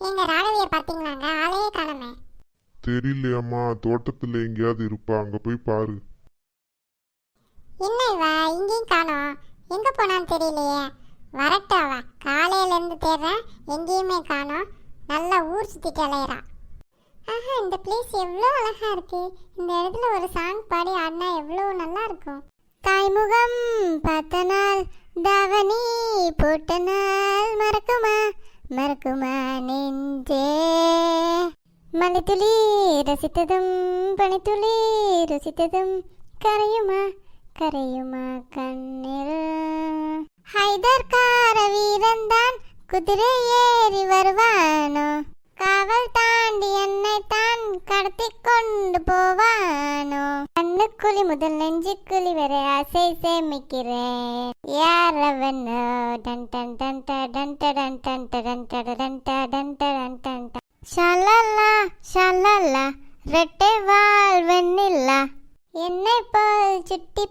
எங்க ராகவியை பாத்தீங்களாங்க ஆளையே காணமே. தெரியலையம்மா தோட்டத்துல எங்கேயாவது இருப்பா. அங்க போய் பாரு. என்ன இவ? இங்கேயும் காணோம். எங்க போனான்னு தெரியலையே. வரட்டும் அவ. காலையில இருந்து தேடுறேன். எங்கேயுமே காணோம். நல்லா ஊர் சுத்திட்டு அலையிறா. ஆஹா இந்த பிளேஸ் எவ்வளோ அழகா இருக்கு. இந்த இடத்துல ஒரு சாங் பாடி ஆடினா எவ்வளோ நல்லா இருக்கும். தாய்முகம் பார்த்த நாள் தாவணி போட்ட நாள் மறக்குமா? மறக்குமா நெஞ்சே மலைத்துளி ரசித்ததும் பனித்துளி ருசித்ததும் கரையுமா கரையுமா கண்ணில் ஹைதர்கார வீரன்தான் குதிரை ஏறி வருவானோ காவல் தாண்டி என்னை தான் கடத்தி கொண்டு போவானோ கண்ணுக்குழி முதல் நெஞ்சுக்குழி வரை ஆசை சேமிக்கிறேன் யார் அவனோ டன் டன் டன் டன் டன் டன் டன் டன் டன் டன் டன் ஷலலா ஷலலா ரெட்டை வாழ் என்னை போல் சுட்டி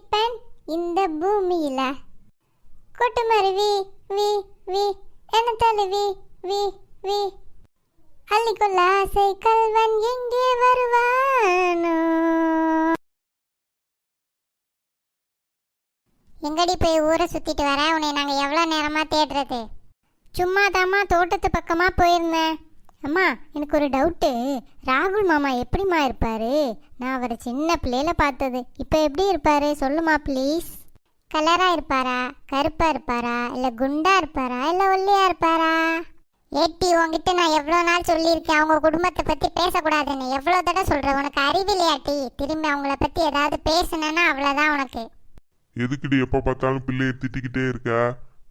எங்கடி போய் ஊரை சுற்றிட்டு வர? உன்னை நாங்கள் எவ்வளோ நேரமாக தேடுறது? சும்மா தாம்மா தோட்டத்து பக்கமாக போயிருந்தேன். அம்மா எனக்கு ஒரு டவுட்டு. ராகுல் மாமா எப்படிம்மா இருப்பார்? நான் அவரை சின்ன பிள்ளையில பார்த்தது. இப்போ எப்படி இருப்பார்? சொல்லுமா ப்ளீஸ் கலராக இருப்பாரா? கருப்பாக இருப்பாரா? இல்லை குண்டாக இருப்பாரா? இல்லை ஒல்லியாக இருப்பாரா? ஏட்டி உன்கிட்ட நான் எவ்வளோ நாள் சொல்லியிருக்கேன். அவங்க குடும்பத்தை பற்றி பேசக்கூடாதுன்னு. எவ்வளோ தடவை சொல்கிறேன் உனக்கு அறிவில்லையாட்டி திரும்பி அவங்கள பற்றி ஏதாவது பேசுனேன்னா அவ்வளோதான் உனக்கு. எதுக்குடி எப்போ பார்த்தாலும் பிள்ளையை திட்டிக்கிட்டே இருக்க?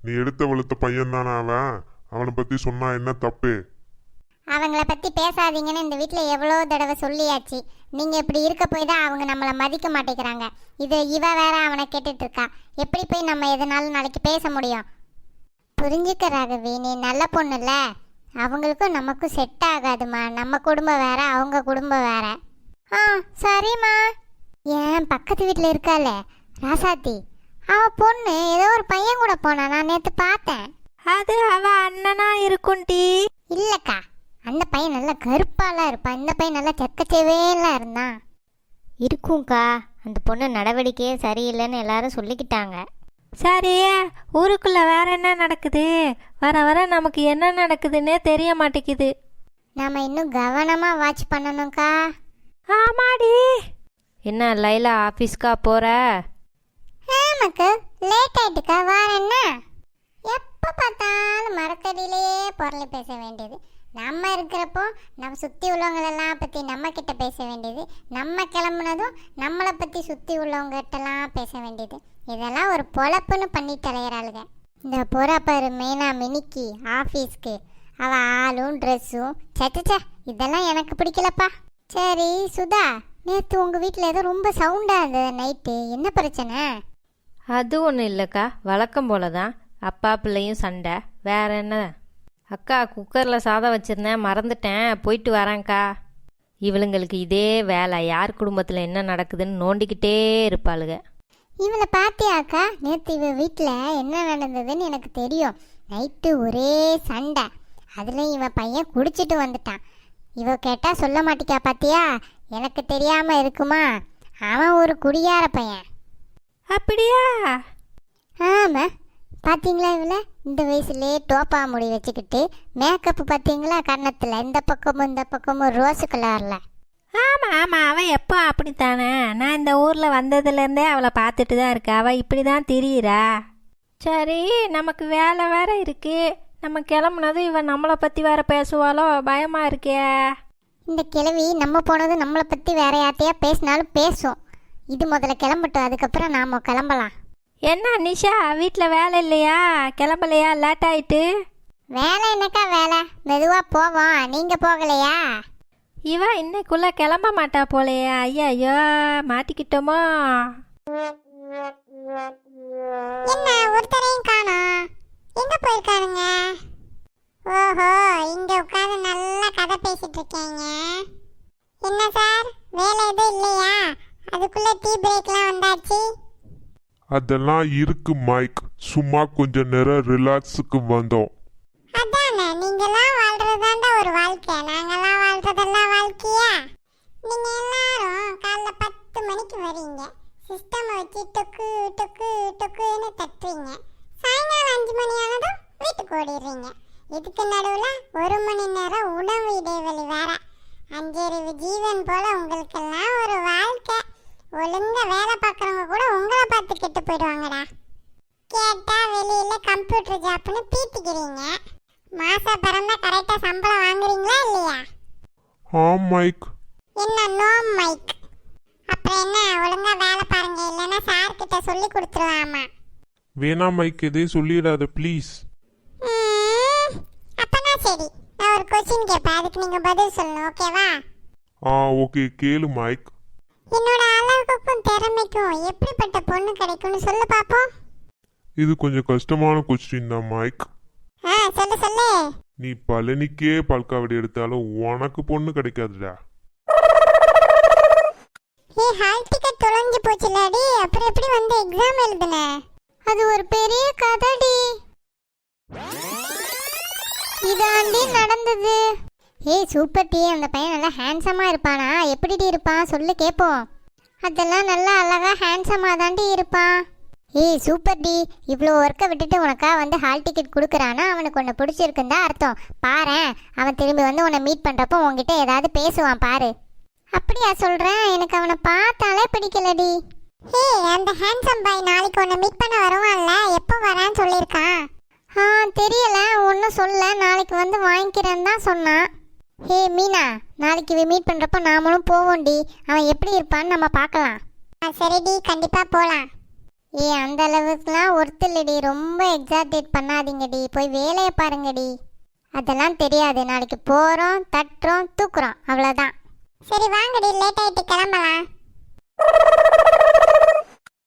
நீ எடுத்த வளர்த்த பையன் தானே அவன்? அவனை பற்றி சொன்னா என்ன தப்பு? அவங்கள பற்றி பேசாதீங்கன்னு இந்த வீட்டில் எவ்வளோ தடவை சொல்லியாச்சு. நீங்கள் இப்படி இருக்க போய் தான் அவங்க நம்மளை மதிக்க மாட்டேங்கிறாங்க. இது இவ வேற அவனை கேட்டுட்டு இருக்கா எப்படி போய் நம்ம எதனாலும் நாளைக்கு பேச முடியும்? புரிஞ்சுக்க ராகவி நீ நல்ல பொண்ணுல்ல. அவங்களுக்கும் நமக்கும் செட் ஆகாதுமா நம்ம குடும்பம் வேற அவங்க குடும்பம் வேற. ஆ சரிம்மா. ஏன் பக்கத்து வீட்டில் இருக்காளே? ராசாத்தி அவ பொண்ணு ஏதோ ஒரு பையன் கூட போனா நான் நேற்று பார்த்தேன். அது அவ அண்ணனா இருக்கும்டி இல்லக்கா அந்த பையன் நல்லா கருப்பாலாம் இருப்பான் இந்த பையன் நல்லா செக்கச்சேவேலாம் இருந்தான். இருக்கும்க்கா அந்த பொண்ணு நடவடிக்கையே சரியில்லைன்னு எல்லாரும் சொல்லிக்கிட்டாங்க. சரி ஊருக்குள்ள வேற என்ன நடக்குது? வர வர நமக்கு என்ன நடக்குதுன்னே தெரிய மாட்டேங்குது. நாம இன்னும் கவனமா வாட்ச் பண்ணணும்க்கா. ஆமாடி. என்ன லைலா ஆஃபீஸ்க்கா போற? ஆமாக்கு லேட் ஆயிட்டுக்கா வார என்ன எப்போ பார்த்தாலும் மரத்தடியிலேயே பொருளை பேச வேண்டியது. நம்ம இருக்கிறப்போ நம்ம சுற்றி உள்ளவங்களெல்லாம் பற்றி நம்ம கிட்ட பேச வேண்டியது. நம்ம கிளம்புனதும் நம்மளை பற்றி சுற்றி உள்ளவங்ககிட்டலாம் பேச வேண்டியது. இதெல்லாம் ஒரு பொழப்புன்னு பண்ணி தலையிறாளுங்க. இந்த பொறாப்பாரு மெயினாக மினிக்கு ஆஃபீஸ்க்கு. அவள் ஆளும் ட்ரெஸ்ஸும் சச்சச்சா இதெல்லாம் எனக்கு பிடிக்கலப்பா. சரி சுதா நேற்று உங்கள் வீட்டில் ஏதோ ரொம்ப சவுண்டாக இருந்தது நைட்டு என்ன பிரச்சனை? அது ஒன்றும் இல்லைக்கா. வழக்கம் போல தான் அப்பா பிள்ளையும் சண்டை. வேற என்ன? அக்கா குக்கரில் சாதம் வச்சுருந்தேன். மறந்துட்டேன். போயிட்டு வரேன்க்கா. இவளுங்களுக்கு இதே வேலை. யார் குடும்பத்தில் என்ன நடக்குதுன்னு நோண்டிக்கிட்டே இருப்பாளுங்க இவளை பார்த்தியாக்கா நேற்று இவ வீட்டில் என்ன நடந்ததுன்னு எனக்கு தெரியும். நைட்டு ஒரே சண்டை. அதில் இவன் பையன் குடிச்சிட்டு வந்துட்டான். இவ கேட்டால் சொல்ல மாட்டிக்கா பாத்தியா? எனக்கு தெரியாமல் இருக்குமா? அவன் ஒரு குடியார பையன். அப்படியா? ஆமாம் பாத்தீங்களா இவள? இந்த வயசுலேயே டோப்பா முடி வச்சுக்கிட்டு மேக்கப் பார்த்தீங்களா கன்னத்தில். இந்த பக்கமும் இந்த பக்கமும் ரோஸு கலரில் ஆமாம் ஆமாம் அவள் எப்போ அப்படித்தானே? நான் இந்த ஊரில் வந்ததுலேருந்தே அவளை பார்த்துட்டு தான் இருக்கேன் அவள் இப்படி தான் திரியிறா. சரி நமக்கு வேலை வேற இருக்கு. நம்ம கிளம்புனதும் இவன் நம்மளை பற்றி வேற பேசுவாளோ? பயமாக இருக்கே. இந்த கிழவி நம்ம போனது நம்மளை பற்றி வேற யார்ட்டையா பேசினாலும் பேசும். இது முதல்ல கிளம்பட்டும் அதுக்கப்புறம் நாம கிளம்பலாம். என்ன நிஷா வீட்டில் வேலை இல்லையா? கிளம்பலையா? லேட் ஆயிட்டு? வேலை என்னக்கா வேலை? மெதுவாக போவோம். நீங்கள் போகலையா? இவ இன்னைக்குள்ள கிளம்ப மாட்டா போலையே. ஐயா ஐயோ மாட்டிக்கிட்டோமோ. என்ன ஒருத்தரையும் காணோம்? எங்கே போயிருக்காருங்க? ஓஹோ இங்கே உட்காந்து நல்லா கதை பேசிட்டு இருக்கீங்க. என்ன சார் வேலை எதுவும் இல்லையா? அதுக்குள்ள டீ பிரேக்லாம் வந்தாச்சு. அதெல்லாம் இருக்கு மைக். சும்மா கொஞ்ச நேரம் ரிலாக்ஸுக்கு வந்தோம். அதானே நீங்கெல்லாம் வாழ்றதாண்டா ஒரு வாழ்க்கை. நாங்கெல்லாம் வாழ்றதெல்லாம் வாழ்க்கையா? நீங்க எல்லாரும் காலைல பத்து மணிக்கு வரீங்க. சிஸ்டம் வச்சு டொக்கு டொக்கு டொக்குன்னு தட்டுறீங்க. சாயங்காலம் அஞ்சு மணி ஆனதும் வீட்டுக்கு ஓடிடுறீங்க. இதுக்கு நடுவில் ஒரு மணி நேரம் உணவு இடைவெளி வேற. அஞ்சறிவு ஜீவன் போல உங்களுக்கெல்லாம் ஒரு வாழ்க்கை. வேலை பார்க்குறவங்க கூட உங்களை பார்த்து கெட்டு போயிடுவாங்கடா. கேட்டா வெளியில கம்ப்யூட்டர் ஜாப்னு பீத்திக்கிறீங்க. மாச பிறந்தா கரெக்டா சம்பளம் வாங்குறீங்களா இல்லையா? ஆ மைக். என்ன நோ மைக்? அப்புறம் என்ன ஒழுங்கா வேலை பாருங்க இல்லைன்னா சார் கிட்ட சொல்லி கொடுத்துருவாமா? வேணாம் மைக் எதையும் சொல்லிடாத ப்ளீஸ் அப்பனா சரி. நான் ஒரு கொஸ்டின் கேட்பேன் அதுக்கு நீங்க பதில் சொல்லணும் ஓகேவா ஆ ஓகே கேளு மைக். என்னோட அளவுக்கும் திறமைக்கும் எப்படிப்பட்ட பொண்ணு கிடைக்கும்னு சொல்லு பாப்போம். இது கொஞ்சம் கஷ்டமான கொஸ்டின் தான் மைக் ஆ சொல்லு சொல்லு. நீ பழனிக்கே பல்காவடி எடுத்தாலும் உனக்கு பொண்ணு கிடைக்காதுடா. ஏ ஹால் டிக்கெட் தொலைஞ்சு போச்சுலடி. அப்புறம் எப்படி வந்து எக்ஸாம் எழுதுன? அது ஒரு பெரிய கதடி. இதாண்டி நடந்தது. ஏய் சூப்பர் டி அந்த பையன் நல்லா ஹேண்ட்ஸமாக இருப்பானா? எப்படி இருப்பான் சொல்லு கேட்போம் அதெல்லாம் நல்லா அழகா ஹேண்ட்ஸமாக தாண்டி இருப்பான் ஏய் சூப்பர் டி இவ்வளோ ஒர்க்கை விட்டுட்டு உனக்கா வந்து ஹால் டிக்கெட் கொடுக்குறானா? அவனுக்கு உன்னை பிடிச்சிருக்குன்னு தான் அர்த்தம். பாரேன். அவன் திரும்பி வந்து உன்னை மீட் பண்ணுறப்போ உன்கிட்ட ஏதாவது பேசுவான் பாரு. அப்படியா சொல்கிறேன் எனக்கு அவனை பார்த்தாலே பிடிக்கலடி. ஹே அந்த ஹேண்ட்ஸம் பாய் நாளைக்கு உன்னை மீட் பண்ண வருவான்ல? எப்போ வரான்னு சொல்லியிருக்கான். ஆ தெரியல. ஒன்றும் சொல்ல நாளைக்கு வந்து வாங்கிக்கிறேன்னு தான் சொன்னான். ஹே மீனா நாளைக்கு மீட் பண்ணுறப்போ நாமளும் போவோம்டி. அவன் எப்படி இருப்பான்னு நம்ம பார்க்கலாம். ஆ சரிடி கண்டிப்பாக போகலாம் ஏ அந்த அளவுக்குலாம் ஒர்த்து இல்லடி. ரொம்ப எக்ஸாக்டேட் பண்ணாதீங்கடி. போய் வேலையை பாருங்கடி. அதெல்லாம் தெரியாது. நாளைக்கு போகிறோம் தட்டுறோம் தூக்குறோம். அவ்வளோதான் சரி வாங்கடி. லேட் ஆயிட்டு கிளம்பலாம்.